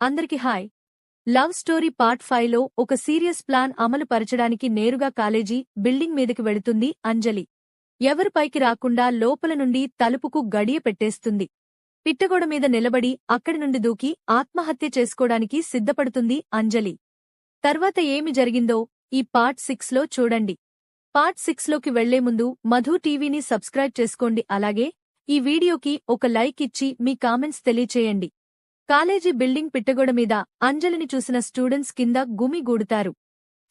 అందరికి hi. Love story part ఫైవ్లో ఒక సీరియస్ ప్లాన్ అమలు పరచడానికి నేరుగా కాలేజీ బిల్డింగ్ మీదకి వెళుతుంది అంజలి. ఎవరు పైకి రాకుండా లోపల నుండి తలుపుకు గడియ పెట్టేస్తుంది. పిట్టగోడ మీద నిలబడి అక్కడి నుండి దూకి ఆత్మహత్య చేసుకోవడానికి సిద్ధపడుతుంది అంజలి. తర్వాత ఏమి జరిగిందో ఈ పార్ట్ సిక్స్లో చూడండి. పార్ట్ సిక్స్లోకి వెళ్ళే ముందు మధు టీవీని సబ్స్క్రైబ్ చేసుకోండి. అలాగే ఈ వీడియోకి ఒక లైక్ ఇచ్చి మీ కామెంట్స్ తెలియచేయండి. కాలేజీ బిల్డింగ్ పిట్టగొడ మీద అంజలిని చూసిన స్టూడెంట్స్ కింద గుమిగూడుతారు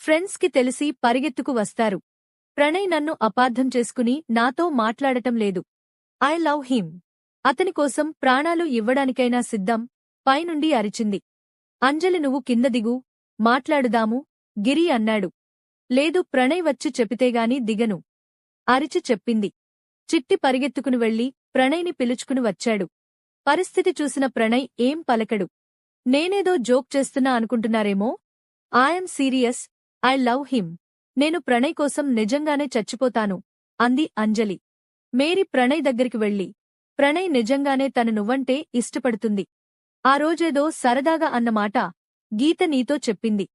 ఫ్రెండ్స్కి తెలిసి పరిగెత్తుకు వస్తారు. ప్రణయ్ నన్ను అపార్థం చేసుకుని నాతో మాట్లాడటం లేదు. I love him. అతని కోసం ప్రాణాలు ఇవ్వడానికైనా సిద్ధం. పైనుండి అరిచింది. అంజలి నువ్వు కింద దిగు. మాట్లాడుదాము. గిరి అన్నాడు. లేదు ప్రణయ్ వచ్చి చెప్పితేగాని దిగను. అరిచి చెప్పింది. చిట్టి పరిగెత్తుకుని వెళ్ళి ప్రణయ్ని పిలుచుకుని వచ్చాడు. పరిస్థితి చూసిన ప్రణయ్ ఏం పలకడు. నేనేదో జోక్ చేస్తున్నా అనుకుంటున్నారేమో. I'm serious I love him నేను ప్రణయ్ కోసం నిజంగానే చచ్చిపోతాను. అంది అంజలి. మేరీ ప్రణయ్ దగ్గరికి వెళ్ళి. ప్రణయ్ నిజంగానే తన నువ్వంటే ఇష్టపడుతుంది. ఆ రోజేదో సరదాగా అన్నమాట గీత నీతో చెప్పింది.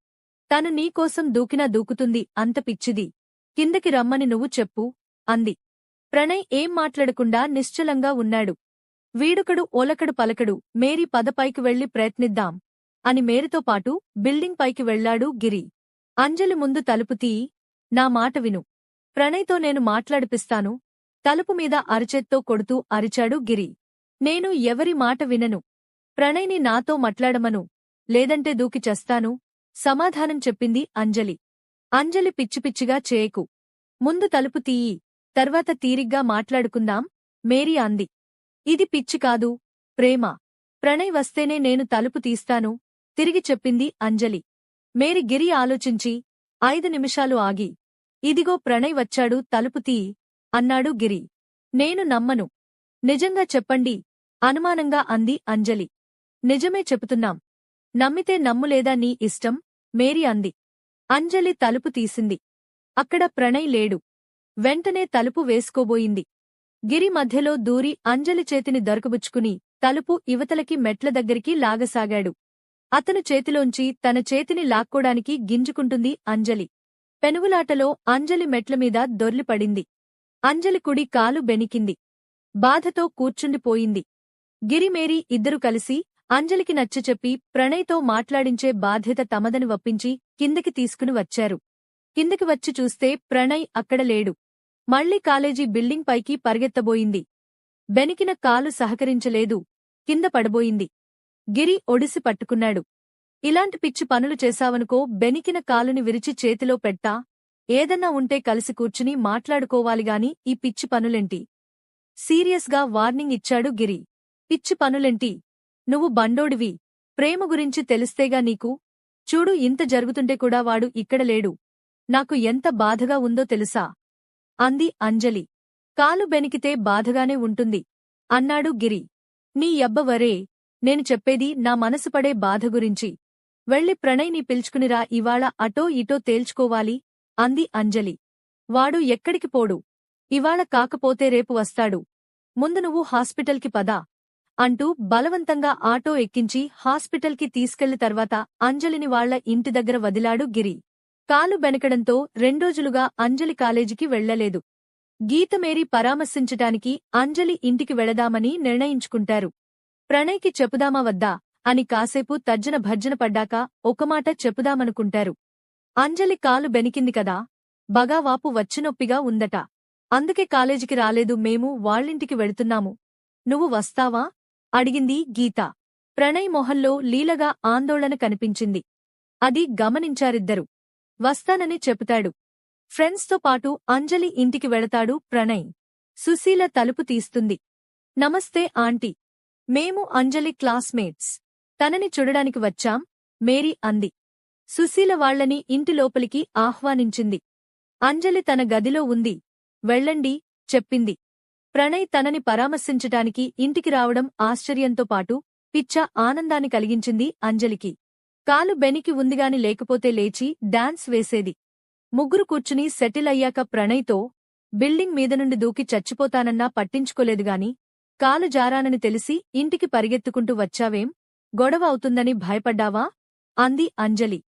తను నీకోసం దూకినా దూకుతుంది అంత పిచ్చిది. కిందకి రమ్మని నువ్వు చెప్పు అంది. ప్రణయ్ ఏం మాట్లాడకుండా నిశ్చలంగా ఉన్నాడు. వీడుకడు ఓలకడు పలకడు మేరీ పదపైకి వెళ్ళి ప్రయత్నిద్దాం. అని మేరీతో పాటు బిల్డింగ్ పైకి వెళ్ళాడు గిరి. అంజలి ముందు తలుపు తీయి నా మాట విను. ప్రణయ్తో నేను మాట్లాడిపిస్తాను. తలుపు మీద అరిచేత్తో కొడుతూ అరిచాడు గిరి. నేను ఎవరి మాట వినను. ప్రణయ్ని నాతో మాట్లాడమను. లేదంటే దూకి చస్తాను. సమాధానం చెప్పింది అంజలి. అంజలి పిచ్చిపిచ్చిగా చేయకు. ముందు తలుపు తీయి తర్వాత తీరిగ్గా మాట్లాడుకుందాం మేరీ అంది. ఇది పిచ్చి కాదు ప్రేమ. ప్రణయ్ వస్తేనే నేను తలుపు తీస్తాను తిరిగి చెప్పింది అంజలి. మేరీ గిరి ఆలోచించి ఐదు నిమిషాలు ఆగి ఇదిగో ప్రణయ్ వచ్చాడు తలుపు తీ అన్నాడు గిరి. నేను నమ్మను. నిజంగా చెప్పండి అనుమానంగా అంది అంజలి. నిజమే చెబుతున్నాం. నమ్మితే నమ్ములేదా నీ ఇష్టం? మేరీ అంది. అంజలి తలుపు తీసింది. అక్కడ ప్రణయ్ లేడు. వెంటనే తలుపు వేసుకోబోయింది. గిరి మధ్యలో దూరి అంజలి చేతిని దొరకబుచ్చుకుని తలుపు ఇవతలకి మెట్ల దగ్గరికి లాగసాగాడు. అతను చేతిలోంచి తన చేతిని లాక్కోడానికి గింజుకుంటుంది అంజలి. పెనుగులాటలో అంజలి మెట్లమీద దొర్లిపడింది అంజలి కుడి కాలు బెనికింది బాధతో కూర్చుండిపోయింది. గిరిమేరీ ఇద్దరు కలిసి అంజలికి నచ్చచెప్పి ప్రణయ్తో మాట్లాడించే బాధ్యత తమదని వప్పించి కిందకి తీసుకుని వచ్చారు. కిందకి వచ్చి చూస్తే ప్రణయ్ అక్కడ లేడు. మళ్ళీ కాలేజీ బిల్డింగ్ పైకి పరిగెత్తబోయింది. బెనికిన కాలు సహకరించలేదు. కింద పడబోయింది. గిరి ఒడిసి పట్టుకున్నాడు. ఇలాంటి పిచ్చి పనులు చేశావనుకో బెనికిన కాలుని విరిచి చేతిలో పెట్టా. ఏదన్నా ఉంటే కలిసి కూర్చుని మాట్లాడుకోవాలిగాని ఈ పిచ్చి పనులెంటి? సీరియస్గా వార్నింగ్ ఇచ్చాడు గిరి. పిచ్చి పనులెంటి? నువ్వు బండోడివి. ప్రేమ గురించి తెలిస్తేగా నీకు? చూడు ఇంత జరుగుతుంటే కూడా వాడు ఇక్కడ లేడు. నాకు ఎంత బాధగా ఉందో తెలుసా? అంది అంజలి. కాలు బెనికితే బాధగానే ఉంటుంది. అన్నాడు గిరి. నీ యబ్బవరే నేను చెప్పేది నా మనసు పడే బాధ గురించి. వెళ్ళి ప్రణయ్ని పిలుచుకునిరా ఇవాళ అటో ఇటో తేల్చుకోవాలి అంది అంజలి. వాడు ఎక్కడికి పోడు? ఇవాళ కాకపోతే రేపు వస్తాడు. ముందు నువ్వు హాస్పిటల్కి పదా అంటూ బలవంతంగా ఆటో ఎక్కించి హాస్పిటల్కి తీసుకెళ్ళి తర్వాత అంజలిని వాళ్ళ ఇంటి దగ్గర వదిలాడు గిరి. కాలు బెనకడంతో రెండోజులుగా అంజలి కాలేజీకి వెళ్ళలేదు గీతమేరి పరామర్శించటానికి అంజలి ఇంటికి వెళదామని నిర్ణయించుకుంటారు. ప్రణయ్కి చెప్పుదామా వద్దా? అని కాసేపు తర్జన భర్జన పడ్డాక ఒకమాట చెప్పుదామనుకుంటారు. అంజలి కాలు బెనికింది కదా? బగావాపు వచ్చినొప్పిగా ఉందట. అందుకే కాలేజీకి రాలేదు మేము వాళ్ళింటికి వెళుతున్నాము. నువ్వు వస్తావా? అడిగింది గీత. ప్రణయ్ మొహంలో లీలగా ఆందోళన కనిపించింది. అది గమనించారిద్దరు. వస్తానని చెబుతాడు. ఫ్రెండ్స్తో పాటు అంజలి ఇంటికి వెళతాడు ప్రణయ్. సుశీల తలుపు తీస్తుంది. నమస్తే ఆంటీ. మేము అంజలి క్లాస్మేట్స్. తనని చూడడానికి వచ్చాం మేరీ అంది. సుశీల వాళ్ళని ఇంటి లోపలికి ఆహ్వానించింది. అంజలి తన గదిలో ఉంది. వెళ్ళండి చెప్పింది. ప్రణయ్ తనని పరామర్శించటానికి ఇంటికి రావడం ఆశ్చర్యంతో పాటు పిచ్చ ఆనందాన్ని కలిగించింది అంజలికి. కాలు బెనికి ఉందిగాని లేకపోతే లేచి డాన్స్ వేసేది. ముగ్గురు కూర్చుని సెటిల్ అయ్యాక ప్రణయ్తో బిల్డింగ్ మీద నుండి దూకి చచ్చిపోతానన్నా పట్టించుకోలేదుగాని కాలు జారానని తెలిసి ఇంటికి పరిగెత్తుకుంటూ వచ్చావేం? గొడవ అవుతుందని భయపడ్డావా? అంది అంజలి.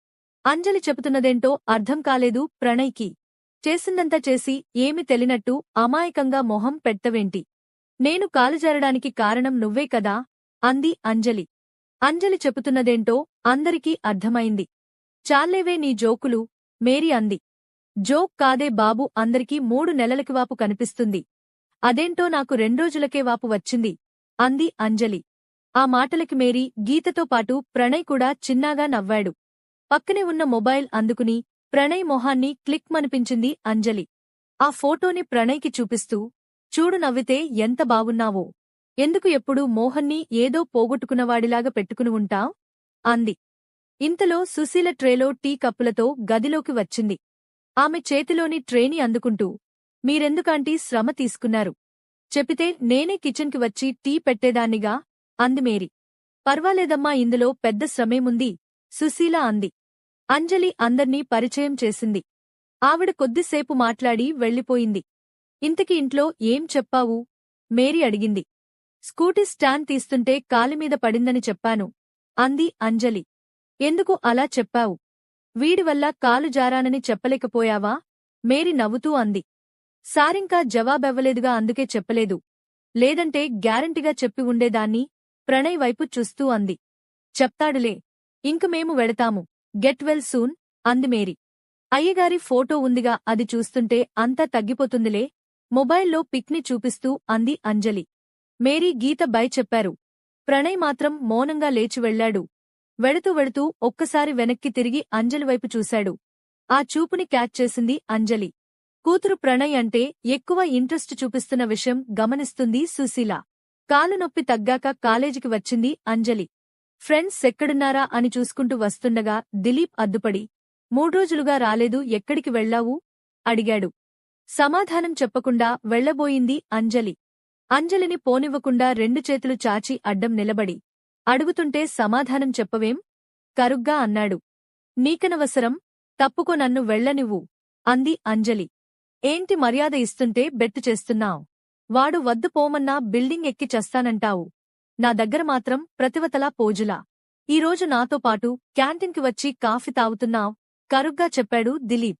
అంజలి చెబుతున్నదేంటో అర్థం కాలేదు ప్రణయ్కి. చేసిందంతా చేసి ఏమి తెలినట్టు అమాయకంగా మొహం పెట్టవేంటి నేను కాలు జారడానికి కారణం నువ్వే కదా? అంది అంజలి. అంజలి చెబుతున్నదేంటో అందరికీ అర్థమైంది. చాలేవే నీ జోకులు మేరీ అంది. జోక్ కాదే బాబు అందరికీ మూడు నెలలకి వాపు కనిపిస్తుంది. అదేంటో నాకు రెండ్రోజులకే వాపు వచ్చింది అంది అంజలి. ఆ మాటలకి మేరీ గీతతో పాటు ప్రణయ్ కూడా చిన్నాగా నవ్వాడు. పక్కనే ఉన్న మొబైల్ అందుకుని ప్రణయ్ మొహాన్ని క్లిక్ మనిపించింది అంజలి. ఆ ఫోటోని ప్రణయ్కి చూపిస్తూ చూడు నవ్వితే ఎంత బావున్నావో ఎందుకు ఎప్పుడూ మోహన్ని ఏదో పోగొట్టుకున్నవాడిలాగా పెట్టుకుని ఉంటావ్? అంది. ఇంతలో సుశీల ట్రేలో టీ కప్పులతో గదిలోకి వచ్చింది. ఆమె చేతిలోని ట్రేని అందుకుంటూ మీరెందుకంటీ శ్రమ తీసుకున్నారు? చెపితే నేనే కిచెన్కి వచ్చి టీ పెట్టేదాన్నిగా అంది మేరీ. పర్వాలేదమ్మా ఇందులో పెద్ద శ్రమేముంది సుశీల అంది. అంజలి అందర్నీ పరిచయం చేసింది. ఆవిడ కొద్దిసేపు మాట్లాడి వెళ్ళిపోయింది. ఇంతకి ఇంట్లో ఏం చెప్పావు మేరీ అడిగింది. స్కూటీ స్టాండ్ తీస్తుంటే కాలిమీద పడిందని చెప్పాను. అంది అంజలి. ఎందుకు అలా చెప్పావు? వీడివల్ల కాలు జారానని చెప్పలేకపోయావా? మేరీ నవ్వుతూ అంది. సారింకా జవాబెవ్వలేదుగా అందుకే చెప్పలేదు. లేదంటే గ్యారంటీగా చెప్పి ఉండేదాన్ని? ప్రణయ్ వైపు చూస్తూ అంది. చెప్తాడులే. ఇంక మేము వెడతాము. గెట్ వెల్ సూన్ అంది మేరీ. అయ్యగారి ఫోటో ఉందిగా అది చూస్తుంటే అంతా తగ్గిపోతుందిలే. మొబైల్లో పిక్ని చూపిస్తూ అంది అంజలి. మేరీ గీత బై చెప్పారు. ప్రణయ్ మాత్రం మౌనంగా లేచి వెళ్ళాడు వెడుతూ వెడుతూ ఒక్కసారి వెనక్కి తిరిగి అంజలి వైపు చూశాడు. ఆ చూపుని క్యాచ్ చేసింది అంజలి. కూతురు ప్రణయ్ అంటే ఎక్కువ ఇంట్రెస్ట్ చూపిస్తున్న విషయం గమనిస్తుంది సుశీల. కాలు నొప్పి తగ్గాక కాలేజీకి వచ్చింది అంజలి. ఫ్రెండ్స్ ఎక్కడున్నారా అని చూసుకుంటూ వస్తుండగా దిలీప్ అద్దుపడి మూడ్రోజులుగా రాలేదు ఎక్కడికి వెళ్ళావు అడిగాడు. సమాధానం చెప్పకుండా వెళ్ళబోయింది అంజలి. అంజలిని పోనివ్వకుండా రెండు చేతులు చాచి అడ్డం నిలబడి అడుగుతుంటే సమాధానం చెప్పవేం? కరుగ్గా అన్నాడు. నీకనవసరం తప్పుకో నన్ను వెళ్ళనివ్వు అంది అంజలి. ఏంటి మర్యాద ఇస్తుంటే బెట్టు చేస్తున్నావు? వాడు వద్దు పోమన్నా బిల్డింగ్ ఎక్కి చస్తానంటావు. నా దగ్గర మాత్రం ప్రతివతలా పోజులా. ఈరోజు నాతో పాటు క్యాంటీన్కి వచ్చి కాఫీ తాగుతున్నావు? కరుగ్గా చెప్పాడు దిలీప్.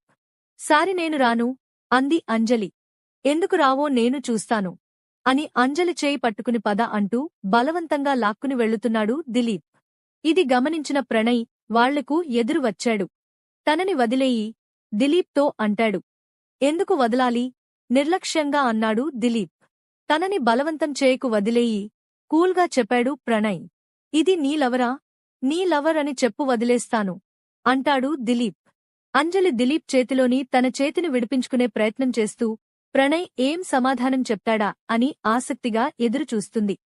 సారి నేను రాను అంది అంజలి. ఎందుకు రావో నేను చూస్తాను. అని అంజలి చేయి పట్టుకుని పద అంటూ బలవంతంగా లాక్కుని వెళ్ళుతున్నాడు దిలీప్. ఇది గమనించిన ప్రణయ్ వాళ్ళకు ఎదురు వచ్చాడు. తనని వదిలేయి దిలీప్తో అంటాడు. ఎందుకు వదలాలి? నిర్లక్ష్యంగా అన్నాడు దిలీప్. తనని బలవంతం చేయకు వదిలేయి కూల్గా చెప్పాడు ప్రణయ్. ఇది నీ లవరా? నీ లవర్ అని చెప్పు వదిలేస్తాను అంటాడు దిలీప్. అంజలి దిలీప్ చేతిలోని తన చేతిని విడిపించుకునే ప్రయత్నం చేస్తూ ప్రణయ్ ఏం సమాధానం చెప్తాడా అని ఆసక్తిగా ఎదురుచూస్తుంది.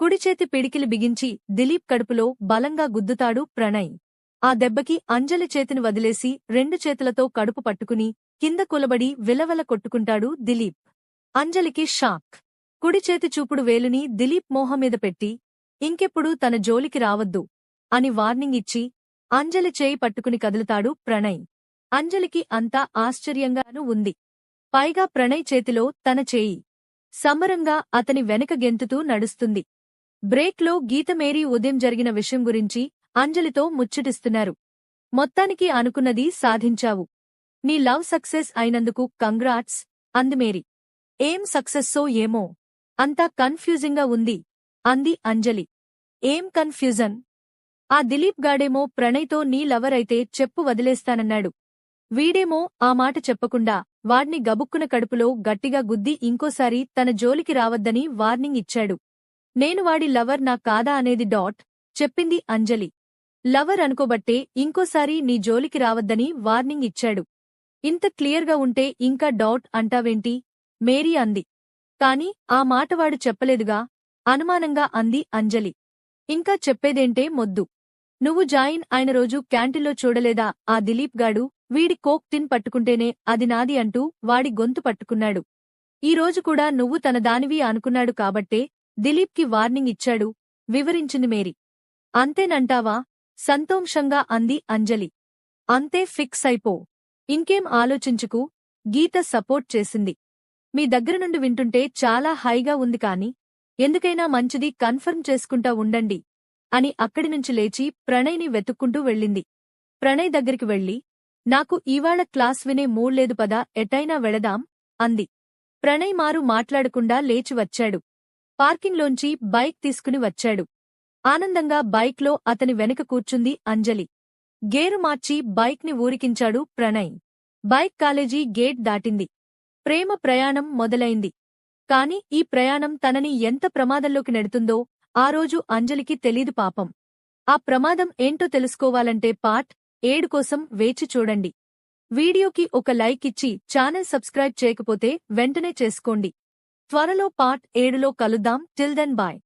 కుడిచేతి పిడికిలి బిగించి దిలీప్ కడుపులో బలంగా గుద్దుతాడు ప్రణయ్. ఆ దెబ్బకి అంజలి చేతిని వదిలేసి రెండు చేతులతో కడుపు పట్టుకుని కింద కులబడి విలవల కొట్టుకుంటాడు దిలీప్. అంజలికి షాక్. కుడిచేతి చూపుడు వేలుని దిలీప్ మోహమీద పెట్టి ఇంకెప్పుడు తన జోలికి రావద్దు అని వార్నింగ్ ఇచ్చి అంజలి చేయి పట్టుకుని కదులుతాడు ప్రణయ్. అంజలికి అంతా ఆశ్చర్యంగానూ ఉంది. పైగా ప్రణయ్ చేతిలో తన చేయి. సమరంగా అతని వెనక గెంతుతూ నడుస్తుంది. బ్రేక్లో గీతమేరీ ఉదయం జరిగిన విషయం గురించి అంజలితో ముచ్చటిస్తున్నారు. మొత్తానికి అనుకున్నది సాధించావు. నీ లవ్ సక్సెస్ అయినందుకు కంగ్రాట్స్ అందిమేరి. ఏం సక్సెస్సో ఏమో. అంతా కన్ఫ్యూజింగ్గా ఉంది అంది అంజలి. ఏం కన్ఫ్యూజన్? ఆ దిలీప్ గాడేమో ప్రణయ్తో నీ లవర్ అయితే చెప్పు వదిలేస్తానన్నాడు. వీడేమో ఆ మాట చెప్పకుండా వాడ్ని గబుక్కున కడుపులో గట్టిగా గుద్ది ఇంకోసారి తన జోలికి రావద్దని వార్నింగ్ ఇచ్చాడు. నేను వాడి లవర్ నా కాదా అనేది డాట్ చెప్పింది అంజలి. లవర్ అనుకోబట్టే ఇంకోసారి నీ జోలికి రావద్దని వార్నింగ్ ఇచ్చాడు. ఇంత క్లియర్గా ఉంటే ఇంకా డౌట్ అంటావేంటి? మేరీ అంది. కాని ఆ మాటవాడు చెప్పలేదుగా? అనుమానంగా అంది అంజలి. ఇంకా చెప్పేదేంటే మొద్దు. నువ్వు జాయిన్ అయిన రోజు క్యాంటీన్లో చూడలేదా ఆ దిలీప్ గాడు? వీడి కోక్ తిన్ పట్టుకుంటేనే అది నాది అంటూ వాడి గొంతు పట్టుకున్నాడు. ఈరోజు కూడా నువ్వు తన దానివి అనుకున్నాడు కాబట్టే దిలీప్కి వార్నింగ్ ఇచ్చాడు వివరించింది మేరీ. అంతేనంటావా? సంతోషంగా అంది అంజలి. అంతే ఫిక్స్ అయిపో. ఇంకేం ఆలోచించుకు? గీత సపోర్ట్ చేసింది. మీ దగ్గర నుండి వింటుంటే చాలా హైగా ఉంది కాని ఎందుకైనా మంచిది కన్ఫర్మ్ చేసుకుంటా ఉండండి అని అక్కడి నుంచి లేచి ప్రణయ్ని వెతుక్కుంటూ వెళ్ళింది. ప్రణయ్ దగ్గరికి వెళ్ళి నాకు ఇవాళ క్లాస్ వినే మూడ్లేదు పదా ఎటైనా వెళదాం అంది. ప్రణయ్ మారు మాట్లాడకుండా లేచి వచ్చాడు. పార్కింగ్లోంచి బైక్ తీసుకుని వచ్చాడు. ఆనందంగా బైక్లో అతని వెనక కూర్చుంది అంజలి. గేరు మార్చి బైక్ని ఊరికించాడు ప్రణయ్. బైక్ కాలేజీ గేట్ దాటింది. ప్రేమ ప్రయాణం మొదలైంది. కాని ఈ ప్రయాణం తనని ఎంత ప్రమాదంలోకి నెడుతుందో ఆ రోజు అంజలికి తెలీదు పాపం. ఆ ప్రమాదం ఏంటో తెలుసుకోవాలంటే పార్ట్ ఏడు కోసం వేచి చూడండి. వీడియోకి ఒక లైక్ ఇచ్చి ఛానల్ సబ్స్క్రైబ్ చేయకపోతే వెంటనే చేసుకోండి. త్వరలో పార్ట్ ఏడులో కలుద్దాం. Till then bye.